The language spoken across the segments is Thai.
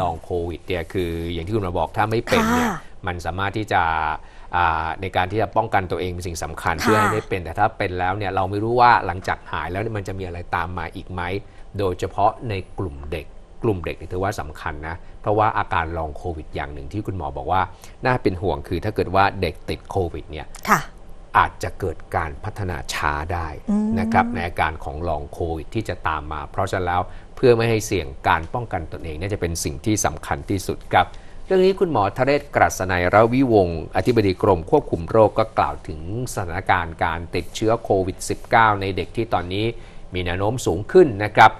ลองโควิดเนี่ยคืออย่างที่คุณหมาบอกถ้าไม่เป็นเนี่ยค่ะมันสามารถที่จะอ่าในการที่จะป้องกันตัวเองเป็นสิ่งสำคัญค่ะเพื่อให้ไม่เป็นแต่ถ้าเป็นแล้วเนี่ยเราไม่รู้ว่าหลังจากหายแล้วเนี่ยมันจะมีอะไรตามมาอีกไหมโดยเฉพาะในกลุ่มเด็ก กลุ่มเด็กนี่ถือว่าสำคัญนะเพราะว่าอาการลองโควิดอย่างหนึ่งที่คุณหมอบอกว่า น่าเป็นห่วงคือถ้าเกิดว่าเด็กติดโควิดเนี่ยค่ะ อาจจะเกิดการพัฒนาช้าได้อืมนะครับในอาการของลองโควิดที่จะตามมา เพราะฉะนั้นแล้วเพื่อไม่ให้เสี่ยงการป้องกันตนเองน่าจะเป็นสิ่งที่สำคัญที่สุดครับ เรื่องนี้คุณหมอทะเรศกรัศนัยระวิวงศ์อธิบดีกรมควบคุมโรคก็กล่าวถึงสถานการณ์การติดเชื้อโควิด -19 ในเด็กที่ตอนนี้มีแนวโน้มสูงขึ้นนะครับ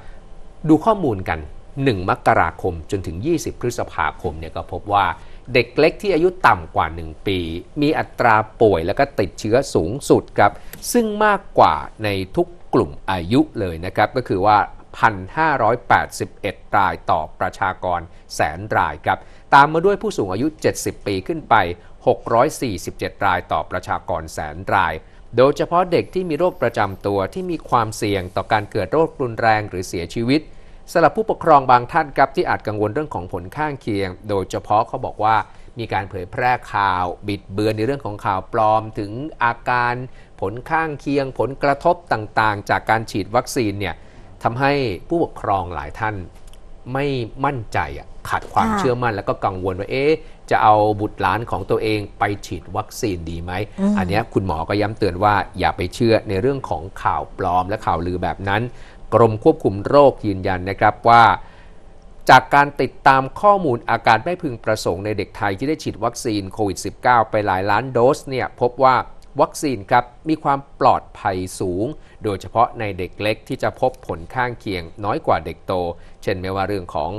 ดูข้อมูลกัน 1 มกราคมจนถึง 20 พฤษภาคมเนี่ยก็พบว่าเด็กเล็กที่อายุต่ำกว่า 1 ปี มีอัตราป่วยแล้วก็ติดเชื้อสูงสุดครับ ซึ่งมากกว่าในทุกกลุ่มอายุเลยนะครับ ก็คือว่า 1,581 รายต่อประชากรแสนรายครับ ตามมาด้วยผู้สูงอายุ 70 ปีขึ้นไป 647 รายต่อประชากรแสนราย โดยเฉพาะเด็กที่มีโรคประจำตัวที่มีความเสี่ยงต่อการเกิดโรครุนแรงหรือเสียชีวิต สำหรับผู้ปกครองบางท่านครับที่อาจกังวลเรื่องของผลข้างเคียง โดยเฉพาะเขาบอกว่ามีการเผยแพร่ข่าว บิดเบือนในเรื่องของข่าวปลอมถึงอาการผลข้างเคียง ผลกระทบต่างๆ จากการฉีดวัคซีนเนี่ยทำให้ผู้ปกครองหลายท่านไม่มั่นใจอะขาดความค่ะเชื่อมั่น แล้วก็กังวลว่าเอ๊ะจะเอาบุตรหลานของตัวเองไปฉีดวัคซีนดีไหมอืมอันเนี้ยคุณหมอก็ย้ำเตือนว่าอย่าไปเชื่อในเรื่องของข่าวปลอมและข่าวลือแบบนั้น กรมควบคุมโรคยืนยันนะครับว่าจากการติดตามข้อมูลอาการไม่พึงประสงค์ในเด็กไทยที่ได้ฉีดวัคซีนโควิด -19 ไปหลายล้านโดสเนี่ยพบว่าวัคซีนครับมีความปลอดภัยสูง โดยเฉพาะในเด็กเล็กที่จะพบผลข้างเคียงน้อยกว่าเด็กโต เช่นไม่ว่าเรื่องของ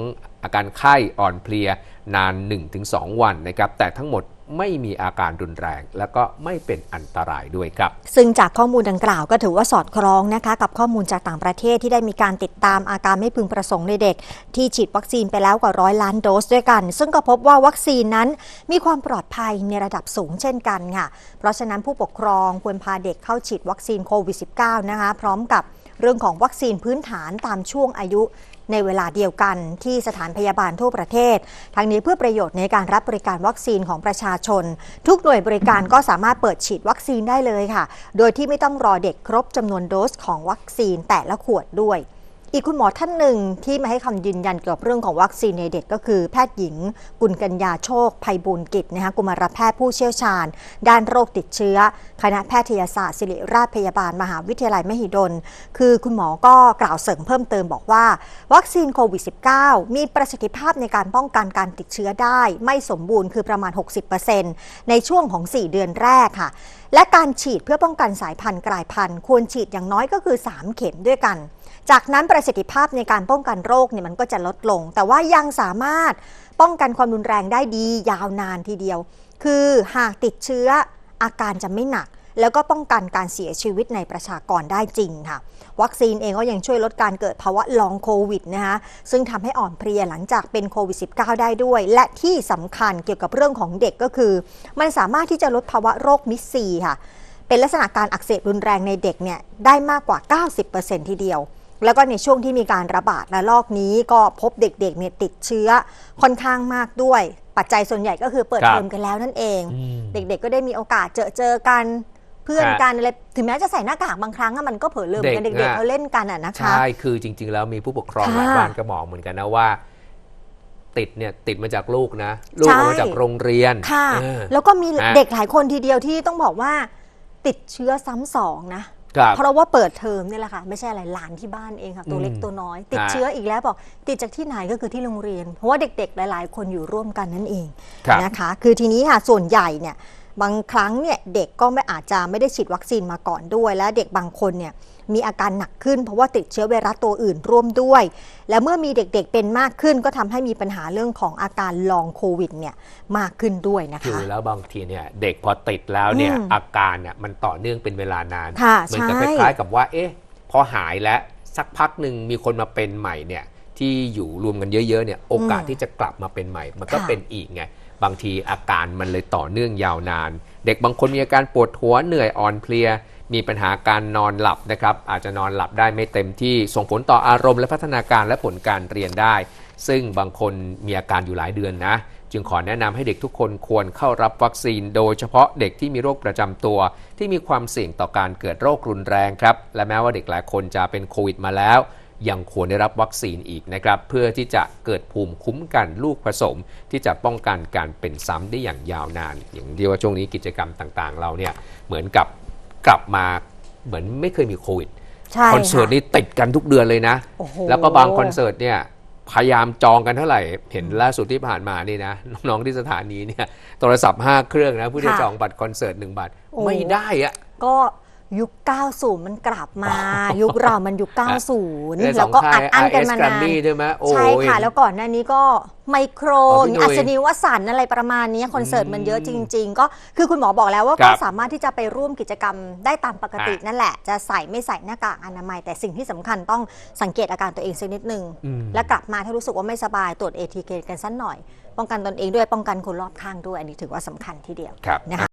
อาการไข้อ่อนเพลียนาน 1-2 วันนะครับแต่ทั้งหมด ไม่มีอาการรุนแรง และก็ไม่เป็นอันตรายด้วยครับ ซึ่งจากข้อมูลดังกล่าวก็ถือว่าสอดคล้องนะคะกับข้อมูลจากต่างประเทศที่ได้มีการติดตามอาการไม่พึงประสงค์ในเด็ก ที่ฉีดวัคซีนไปแล้วกว่าร้อยล้านโดสด้วยกัน ซึ่งก็พบว่าวัคซีนนั้นมีความปลอดภัยในระดับสูงเช่นกันค่ะ เพราะฉะนั้นผู้ปกครองควรพาเด็กเข้าฉีดวัคซีนโควิด -19 นะคะพร้อมกับเรื่องของวัคซีนพื้นฐานตามช่วงอายุ ในเวลาเดียวกันที่สถานพยาบาลทั่วประเทศ ทั้งนี้เพื่อประโยชน์ในการรับบริการวัคซีนของประชาชน ทุกหน่วยบริการก็สามารถเปิดฉีดวัคซีนได้เลยค่ะ โดยที่ไม่ต้องรอเด็กครบจำนวนโดสของวัคซีนแต่ละขวดด้วย อีกคุณหมอท่านหนึ่งที่มาให้คำยืนยันเกี่ยวกับเรื่องของวัคซีนในเด็กก็คือแพทย์หญิง กุลกัญญาโชคภัยบุญกิจนะคะกุมารแพทย์ผู้เชี่ยวชาญ ด้านโรคติดเชื้อ คณะแพทยศาสตร์ศิริราชพยาบาลมหาวิทยาลัยมหิดล คือคุณหมอก็กล่าวเสริมเพิ่มเติมบอกว่า วัคซีนโควิด -19 มีประสิทธิภาพในการป้องกันการติดเชื้อได้ ไม่สมบูรณ์คือประมาณ 60%ในช่วงของ 4 เดือนแรกค่ะ และการฉีดเพื่อป้องกันสายพันธุ์กลายพันธุ์ควรฉีดอย่างน้อยก็คือ 3 เข็มด้วยกัน จากนั้นประสิทธิภาพในการป้องกันโรคเนี่ยมันก็จะลดลง แต่ว่ายังสามารถป้องกันความรุนแรงได้ดียาวนานทีเดียว คือหากติดเชื้ออาการจะไม่หนัก แล้วก็ป้องกันการเสียชีวิตในประชากรได้จริงค่ะ วัคซีนเองก็ยังช่วยลดการเกิดภาวะลองโควิดนะคะซึ่งทำให้อ่อนเพลียหลังจากเป็นโควิด -19 ได้ด้วย และที่สำคัญเกี่ยวกับเรื่องของเด็กก็คือ มันสามารถที่จะลดภาวะโรคมิสซีค่ะเป็นลักษณะการอักเสบรุนแรงในเด็กเนี่ยได้มากกว่า 90%ทีเดียว แล้วก็ในช่วงที่มีการระบาดระลอกนี้ก็พบเด็กๆเนี่ยติดเชื้อค่อนข้างมากด้วย ปัจจัยส่วนใหญ่ก็คือเปิดครับเทอมกันแล้วนั่นเองอืมเด็กๆก็ได้มีโอกาสเจอเจอกันเพื่อนฮะกันอะไรถึงแม้จะใส่หน้ากากบางครั้งอะมันก็เผลอลืมกันเด็กเด็กๆอะเขาเล่นกันอะนะคะใช่คือจริง ๆ แล้วมีผู้ปกครองค่ะหลายบ้านก็บอกเหมือนกันนะว่าติดเนี่ยติดมาจากลูกนะ ลูกใช่เอามาจากโรงเรียนค่ะเออแล้วก็มีฮะเด็กหลายคนทีเดียวที่ต้องบอกว่า ติดเชื้อซ้ำสองนะครับ เพราะว่าเปิดเทอมนี่แหละค่ะ ไม่ใช่อะไรหลานที่บ้านเองค่ะตัวเล็กอืมตัวน้อย ติดฮะเชื้ออีกแล้วบอก ติดจากที่ไหนก็คือที่โรงเรียน เพราะว่าเด็กๆ หลาย ๆ คนอยู่ร่วมกันนั่นเองครับนะคะ คือทีนี้ค่ะส่วนใหญ่เนี่ย บางครั้งเนี่ยเด็กก็ไม่อาจจะไม่ได้ฉีดวัคซีนมาก่อนด้วย และเด็กบางคนเนี่ยมีอาการหนักขึ้น เพราะว่าติดเชื้อไวรัสตัวอื่นร่วมด้วย และเมื่อมีเด็กๆเป็นมากขึ้น ก็ทำให้มีปัญหาเรื่องของอาการลองโควิดเนี่ยมากขึ้นด้วยนะคืคะอแล้วบางทีเนี่ยเด็กพอติดแล้วเนี่ยอืมอาการเนี่ยมันต่อเนื่องเป็นเวลานานค่ะเหมือนกับใช่คล้ายๆกับว่าเอ๊ะพอหายแล้วสักพักหนึ่งมีคนมาเป็นใหม่เนี่ยที่อยู่รวมกันเยอะๆเนี่ยโอกาสที่จะกลับมาเป็นใหม่ มันก็ค่ะเป็นอีกไง บางทีอาการมันเลยต่อเนื่องยาวนาน เด็กบางคนมีอาการปวดหัวเหนื่อยอ่อนเพลีย มีปัญหาการนอนหลับนะครับ อาจจะนอนหลับได้ไม่เต็มที่ส่งผลต่ออารมณ์และพัฒนาการและผลการเรียนได้ ซึ่งบางคนมีอาการอยู่หลายเดือนนะ จึงขอแนะนำให้เด็กทุกคนควรเข้ารับวัคซีน โดยเฉพาะเด็กที่มีโรคประจำตัว ที่มีความเสี่ยงต่อการเกิดโรครุนแรงครับและแม้ว่าเด็กหลายคนจะเป็นโควิดมาแล้ว ยังควรได้รับวัคซีนอีกนะครับ เพื่อที่จะเกิดภูมิคุ้มกันลูกผสม ที่จะป้องกันการเป็นซ้ำได้อย่างยาวนาน อย่างที่ว่าช่วงนี้กิจกรรมต่างๆ เราเนี่ยเหมือนกับกลับมาเหมือนไม่เคยมีโควิดใช่คอนเสิร์ตค่ะนี่ติดกันทุกเดือนเลยนะโอ้โหแล้วก็บางคอนเสิร์ตเนี่ยพยายามจองกันเท่าไหร่ เห็นล่าสุดที่ผ่านมานี่นะ น้องๆที่สถานีเนี่ยโทรศัพท์ 5 เครื่องนะเพื่อจะจองบัตรคอนเสิร์ตหนึ่งบัตรโอ้ไม่ได้อะก็ ยุค 90 มันกลับมา ยุคเรามันยุค 90ในสแล้อวงก็ค่าอัยดอั้นกัน RS มาแกรนามนมี่ใช่ไหมโอ้ใช่ค่ะยแล้วก่อนหน้านี้ก็ไมโครอ๋อพี่หนุ่ยอัศนีวสันต์อะไรประมาณนี้คอนเสิร์ตมันเยอะจริง ๆ ก็คือคุณหมอบอกแล้วว่าครัก็บสามารถที่จะไปร่วมกิจกรรมได้ตามปกติอะนั่นแหละ จะใส่ไม่ใส่หน้ากากอนามัย แต่สิ่งที่สำคัญต้องสังเกตอาการตัวเองสักนิดนึงอืมและกลับมาถ้ารู้สึกว่าไม่สบายตรวจ ATK กันสักหน่อย ป้องกันตนเองด้วยป้องกันคนรอบข้างด้วยอันนี้ถือว่าสำคัญทีเดียวครับนะคะ